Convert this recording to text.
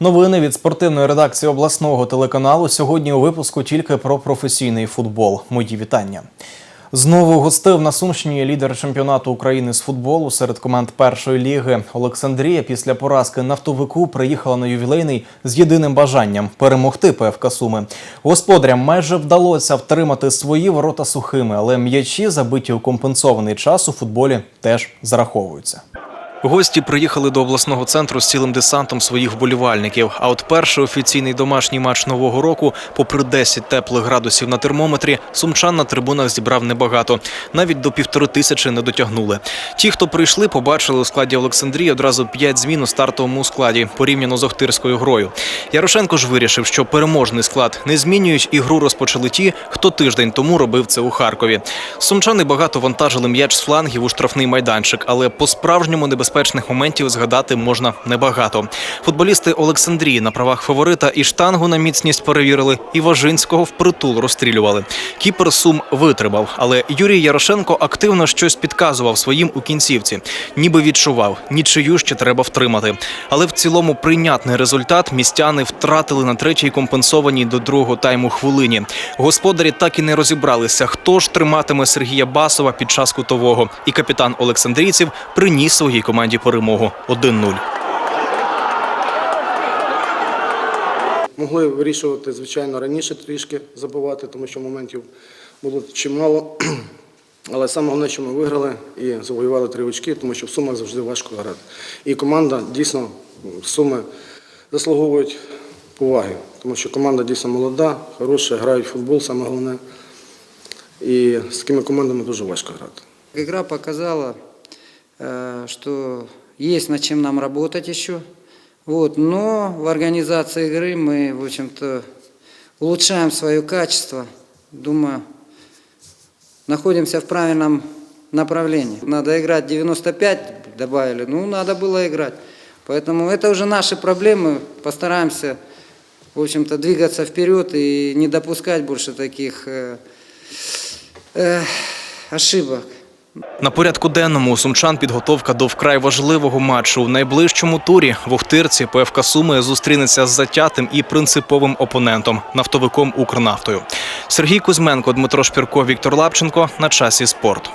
Новини від спортивної редакції обласного телеканалу сьогодні у випуску тільки про професійний футбол. Мої вітання. Знову гостив на Сумщині лідер чемпіонату України з футболу серед команд першої ліги Олександрія. Після поразки нафтовику приїхала на ювілейний з єдиним бажанням перемогти ПФК Суми. Господарям майже вдалося втримати свої ворота сухими, але м'ячі, забиті у компенсований час у футболі, теж зараховуються. Гості приїхали до обласного центру з цілим десантом своїх вболівальників. А от перший офіційний домашній матч нового року, попри 10 теплих градусів на термометрі, сумчан на трибунах зібрав небагато. Навіть до півтори тисячі не дотягнули. Ті, хто прийшли, побачили у складі Олександрії одразу 5 змін у стартовому складі, порівняно з Охтирською грою. Ярошенко ж вирішив, що переможний склад не змінюють, і гру розпочали ті, хто тиждень тому робив це у Харкові. Сумчани багато вантажили м'яч з флангів у штрафний майданчик, але по-справжньому небезпечних моментів згадати можна небагато. Футболісти Олександрії на правах фаворита і штангу на міцність перевірили, і Важинського впритул розстрілювали. Кіпер Сум витримав, але Юрій Ярошенко активно щось підказував своїм у кінцівці, ніби відчував, нічию ще треба втримати. Але в цілому прийнятний результат містяни втратили на третій компенсованій до другого тайму хвилині. Господарі так і не розібралися, хто ж триматиме Сергія Басова під час кутового. І капітан Олександрійців приніс своїй команді перемогу 1-0. Могли вирішувати, звичайно, раніше трішки забивати, тому що моментів було чимало. Але саме головне, що ми виграли і завоювали три очки, тому що в Сумах завжди важко грати. І команда дійсно Суми заслуговують поваги, тому що команда дійсно молода, хороша, грають в футбол, саме головне. І з такими командами дуже важко грати. Игра показала, что есть над чем нам работать еще. Вот, но в организации игры мы, в общем-то, улучшаем свое качество. Думаю, находимся в правильном направлении. Надо играть 95, добавили, ну, надо было играть. Поэтому это уже наши проблемы. Постараемся, в общем-то, двигаться вперед и не допускать больше таких э, э, ошибок. На порядку денному у сумчан підготовка до вкрай важливого матчу. В найближчому турі в Охтирці ПФК Суми зустрінеться з затятим і принциповим опонентом нафтовиком Укрнафтою. Сергій Кузьменко, Дмитро Шпірко, Віктор Лапченко на часі спорт.